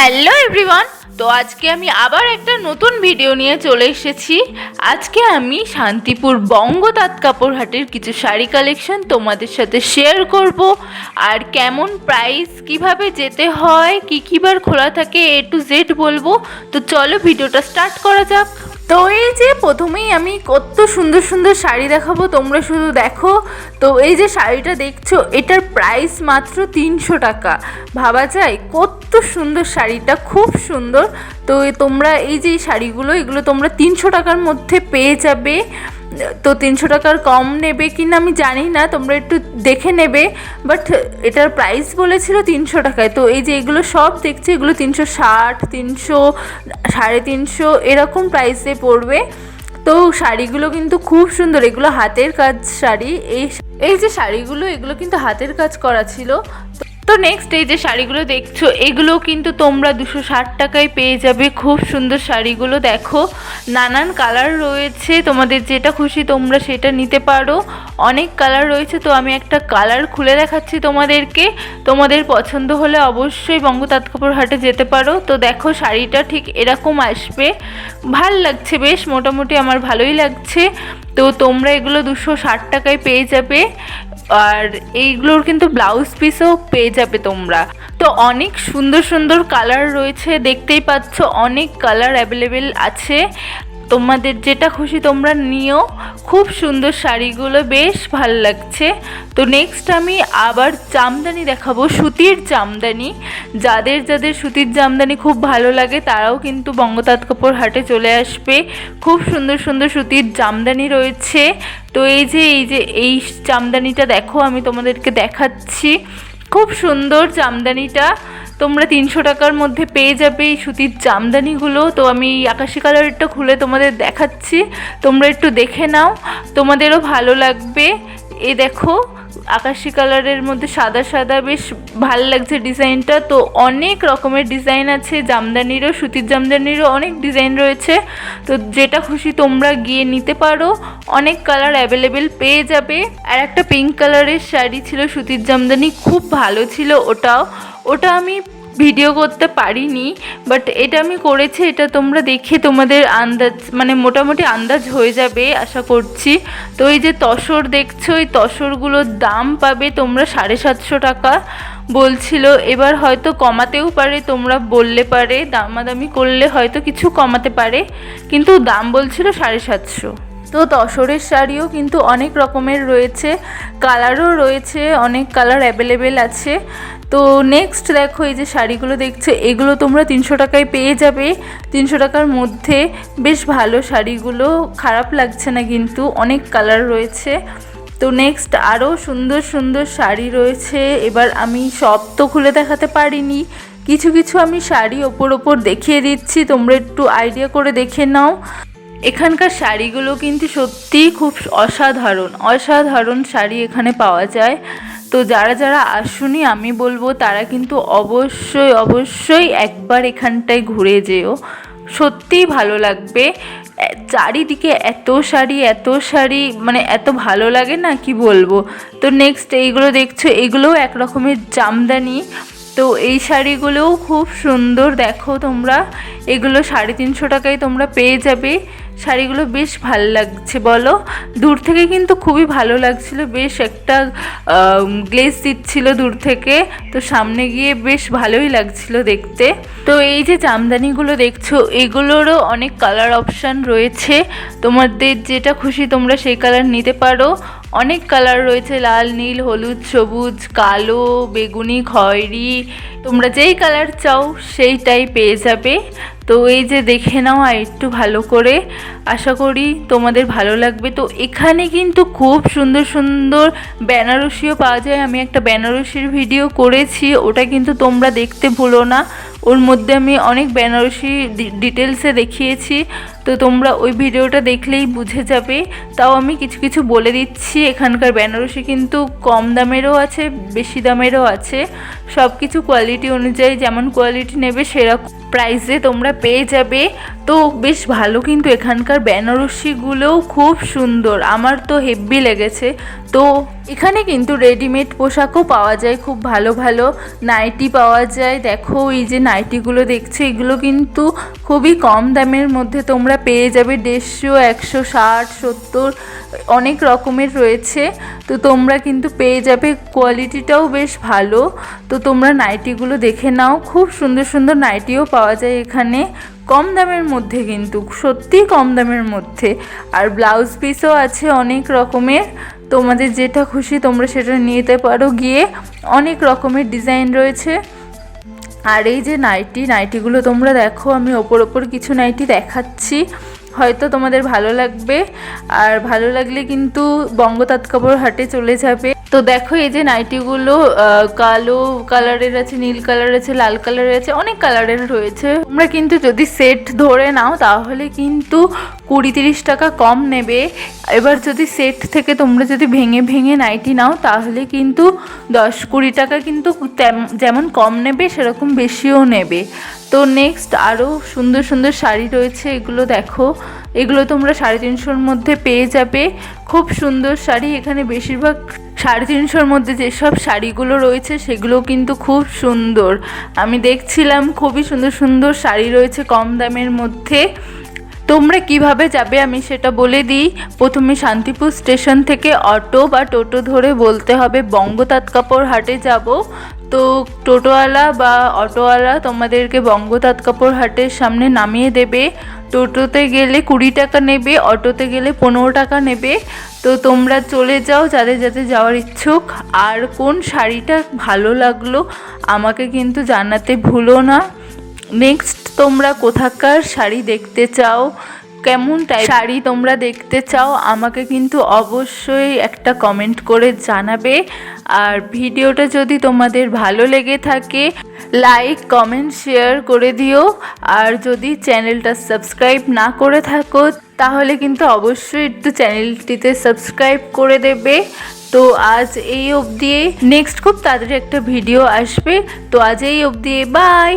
Hello everyone, তো আজকে আমি আবার একটা নতুন ভিডিও নিয়ে চলে এসেছি। আজকে আমি শান্তিপুর বঙ্গ তাঁত কাপড় হাটের কিছু শাড়ি কালেকশন তোমাদের সাথে শেয়ার করব। আর কেমন প্রাইস, কীভাবে যেতে হয়, কী কী বার খোলা থাকে, এ টু জেড বলব। তো চলো ভিডিওটা স্টার্ট করা যাক। তো এই যে প্রথমেই আমি কত সুন্দর সুন্দর শাড়ি দেখাবো, তোমরা শুধু দেখো। তো এই যে শাড়িটা দেখছ, এটার প্রাইস মাত্র তিনশো টাকা। ভাবা যায় কত সুন্দর শাড়িটা, খুব সুন্দর। তো তোমরা এই যে শাড়িগুলো, এগুলো তোমরা তিনশো টাকার মধ্যে পেয়ে যাবে। তো তিনশো টাকার কম নেবে কি না আমি জানি না, তোমরা একটু দেখে নেবে। বাট এটার প্রাইস বলেছিল তিনশো টাকায়। তো এই যে এগুলো সব দেখছি, এগুলো তিনশো ষাট, তিনশো, সাড়ে তিনশো এরকম প্রাইসে পড়বে। তো শাড়িগুলো কিন্তু খুব সুন্দর, এগুলো হাতের কাজ শাড়ি। এই এই যে শাড়িগুলো, এগুলো কিন্তু হাতের কাজ করা ছিল। তো নেক্সট এই যে শাড়িগুলো দেখছ, এগুলো কিন্তু তোমরা দুশো ষাট টাকায় পেয়ে যাবে। খুব সুন্দর শাড়িগুলো দেখো। নানান কালার রয়েছে। তোমাদের যেটা খুশি তোমরা সেটা নিতে পারো। অনেক কালার রয়েছে। তো আমি একটা কালার খুলে দেখাচ্ছি তোমাদেরকে। তোমাদের পছন্দ হলে অবশ্যই বঙ্গ তাঁত কাপড় হাটে যেতে পারো। তো দেখো, শাড়িটা ঠিক এরকম আসবে। ভালো লাগছে বেশ, মোটামুটি আমার ভালোই লাগছে। তো তোমরা এগুলো দুশো ষাট টাকায় পেয়ে যাবে। আর এইগুলোর কিন্তু ব্লাউজ পিসও পেয়ে যাবে তোমরা। তো অনেক সুন্দর সুন্দর কালার রয়েছে, দেখতেই পাচ্ছ, অনেক কালার অ্যাভেলেবেল আছে। তোমাদের যেটা খুশি তোমরা নিও। খুব সুন্দর শাড়িগুলো, বেশ ভালো লাগছে। তো নেক্সট আমি আবার জামদানি দেখাবো, সুতির জামদানি যাদের যাদের সুতির জামদানি খুব ভালো লাগে, তারাও কিন্তু বঙ্গতাঁত কাপড় হাটে চলে আসবে। খুব সুন্দর সুন্দর সুতির জামদানি রয়েছে। তো এই যে এই যে, এই জামদানিটা দেখো, আমি তোমাদেরকে দেখাচ্ছি। খুব সুন্দর জামদানিটা। তোমরা তিনশো টাকার মধ্যে পেয়ে যাবে এই সুতির জামদানিগুলো। তো আমি আকাশি কালারটা খুলে তোমাদের দেখাচ্ছি। তোমরা একটু দেখে নাও। তোমাদেরও ভালো লাগবে। এ দেখো, আকাশি কালারের মধ্যে সাদা সাদা, বেশ ভালো লাগছে ডিজাইনটা। তো অনেক রকমের ডিজাইন আছে, জামদানিরও, সুতির জামদানিরও অনেক ডিজাইন রয়েছে। তো যেটা খুশি তোমরা গিয়ে নিতে পারো। অনেক কালার অ্যাভেলেবেল পেয়ে যাবে। আর একটা পিঙ্ক কালারের শাড়ি ছিল, সুতির জামদানি, খুব ভালো ছিল ওটাও। ওটা আমি ভিডিও করতে পারিনি বাট এটা আমি করেছি, এটা তোমরা দেখে তোমাদের আন্দাজ মানে মোটামুটি আন্দাজ হয়ে যাবে, আশা করছি। তো এই যে তসর দেখছ, এই তসরগুলোর দাম পাবে তোমরা সাড়ে সাতশো টাকা বলছিল। এবার হয়তো কমাতেও পারে, তোমরা বললে পারে, দামাদামি করলে হয়তো কিছু কমাতে পারে, কিন্তু দাম বলছিল সাড়ে সাতশো। তো তসরের শাড়িও কিন্তু অনেক রকমের রয়েছে, কালারও রয়েছে, অনেক কালার অ্যাভেলেবেল আছে। তো নেক্সট দেখো এই যে শাড়িগুলো দেখছ, এগুলো তোমরা তিনশো টাকায় পেয়ে যাবে। তিনশো টাকার মধ্যে বেশ ভালো শাড়িগুলো, খারাপ লাগছে না কিন্তু, অনেক কালার রয়েছে। তো নেক্সট আরও সুন্দর সুন্দর শাড়ি রয়েছে, এবার আমি সব তো খুলে দেখাতে পারিনি। কিছু কিছু আমি শাড়ি ওপর ওপর দেখিয়ে দিচ্ছি, তোমরা একটু আইডিয়া করে দেখে নাও। এখানকার শাড়িগুলো কিন্তু সত্যিই খুব অসাধারণ। অসাধারণ শাড়ি এখানে পাওয়া যায়। তো যারা যারা আসুনি, আমি বলব তারা কিন্তু অবশ্যই অবশ্যই একবার এখানটায় ঘুরে যেও। সত্যিই ভালো লাগবে। চারিদিকে এত শাড়ি এত শাড়ি মানে এত ভালো লাগে না, কি বলব? তো নেক্সট এইগুলো দেখছ, এগুলোও এক রকমের জামদানি। তো এই শাড়িগুলোও খুব সুন্দর। দেখো তোমরা, এগুলো সাড়ে তিনশো টাকায় তোমরা পেয়ে যাবে। শাড়িগুলো বেশ ভালো লাগছে, বলো? দূর থেকে কিন্তু খুবই ভালো লাগছিল, বেশ একটা গ্লেজ দিচ্ছিল দূর থেকে। তো সামনে গিয়ে বেশ ভালোই লাগছিল দেখতে। তো এই যে জামদানিগুলো দেখছ, এগুলোরও অনেক কালার অপশান রয়েছে। তোমাদের যেটা খুশি তোমরা সেই কালার নিতে পারো। অনেক কালার রয়েছে, লাল, নীল, হলুদ, সবুজ, কালো, বেগুনি, খয়েরি। তোমরা যেই কালার চাও, সেইটাই পেয়ে যাবে। তো এই যে দেখে নাও আর একটু ভালো করে। আশা করি তোমাদের ভালো লাগবে। তো এখানে কিন্তু খুব সুন্দর সুন্দর বেনারসিও পাওয়া যায়। আমি একটা বেনারসির ভিডিও করেছি, ওটা কিন্তু তোমরা দেখতে ভুলো না। ওর মধ্যে আমি অনেক বেনারসি ডিটেলসে দেখিয়েছি। তো তোমরা ওই ভিডিওটা দেখলেই বুঝে যাবে। তাও আমি কিছু কিছু বলে দিচ্ছি, এখানকার বেনারসি কিন্তু কম দামেরও আছে, বেশি দামেরও আছে। সব কিছু কোয়ালিটি অনুযায়ী যেমন কোয়ালিটি নেবে সেরকম প্রাইসে তোমরা পেয়ে যাবে। তো বেশ ভালো, কিন্তু এখানকার বেনারসিগুলোও খুব সুন্দর। আমার তো হেব্বি লেগেছে। তো এখানে কিন্তু রেডিমেড পোশাকও পাওয়া যায়, খুব ভালো ভালো নাইটি পাওয়া যায়। দেখো, এই যে নাইটিগুলো দেখছে, এগুলো কিন্তু খুবই কম দামের মধ্যে তোমরা পেয়ে যাবে, দেড়শো, একশো, ষাট, সত্তর, অনেক রকমের রয়েছে। তো তোমরা কিন্তু পেয়ে যাবে কোয়ালিটিটাও বেশ ভালো। তো তোমরা নাইটিগুলো দেখে নাও, খুব সুন্দর সুন্দর নাইটিও পাওয়া যায় এখানে। কম দামের মধ্যে কিন্তু, সত্যিই কম দামের মধ্যে। আর ব্লাউজ পিসও আছে অনেক রকমের। তোমাদের যেটা খুশি তোমরা সেটা নিতে পারো। গিয়ে অনেক রকমের ডিজাইন রয়েছে। আর এই যে নাইটি, নাইটিগুলো তোমরা দেখো, আমি ওপর ওপর কিছু নাইটি দেখাচ্ছি। হয়তো তোমাদের ভালো লাগবে। আর ভালো লাগলে কিন্তু বঙ্গ তাঁতকাপড় হাটে চলে যাবে। তো দেখো এই যে নাইটিগুলো কালো কালারের আছে, নীল কালার আছে, লাল কালারের আছে, অনেক কালারের রয়েছে। তোমরা কিন্তু যদি সেট ধরে নাও, তাহলে কিন্তু কুড়ি তিরিশ টাকা কম নেবে। এবার যদি সেট থেকে তোমরা যদি ভেঙে ভেঙে নাইটি নাও, তাহলে কিন্তু দশ কুড়ি টাকা কিন্তু যেমন কম নেবে, সেরকম বেশিও নেবে। তো নেক্সট আরও সুন্দর সুন্দর শাড়ি রয়েছে, এগুলো দেখো। এগুলো তোমরা সাড়ে তিনশোর মধ্যে পেয়ে যাবে। খুব সুন্দর শাড়ি, এখানে বেশিরভাগ সাড়ে তিনশোর মধ্যে যেসব শাড়িগুলো রয়েছে সেগুলো কিন্তু খুব সুন্দর। আমি দেখছিলাম খুবই সুন্দর সুন্দর শাড়ি রয়েছে কম দামের মধ্যে। তোমরা কীভাবে যাবে আমি সেটা বলে দিই। প্রথমে শান্তিপুর স্টেশন থেকে অটো বা টোটো ধরে বলতে হবে। বঙ্গ তাঁতকাপড় হাটে যাব। তো টোটোওয়ালা বা অটোওয়ালা তোমাদেরকে বঙ্গ তাঁতকাপড় হাটের সামনে নামিয়ে দেবে। টোটোতে গেলে কুড়ি টাকা নেবে, অটোতে গেলে পনেরো টাকা নেবে। তো তোমরা চলে যাও যাদের যাদের যাওয়ার ইচ্ছুক। আর কোন শাড়িটা ভালো লাগল আমাকে কিন্তু জানাতে ভুলো না। নেক্সট তোমরা কোথাকার শাড়ি দেখতে চাও? কেমন টাইপ শাড়ি তোমরা দেখতে চাও, আমাকে কিন্তু অবশ্যই একটা কমেন্ট করে জানাবে। আর ভিডিওটা যদি তোমাদের ভালো লেগে থাকে লাইক কমেন্ট শেয়ার করে দিও। আর যদি চ্যানেলটা সাবস্ক্রাইব না করে থাকো, তাহলে কিন্তু অবশ্যই একটু চ্যানেলটিতে সাবস্ক্রাইব করে দেবে। তো আজ এই অবধি নেক্সট খুব তাড়াতাড়ি একটা ভিডিও আসবে। তো আজ এই অবধি বাই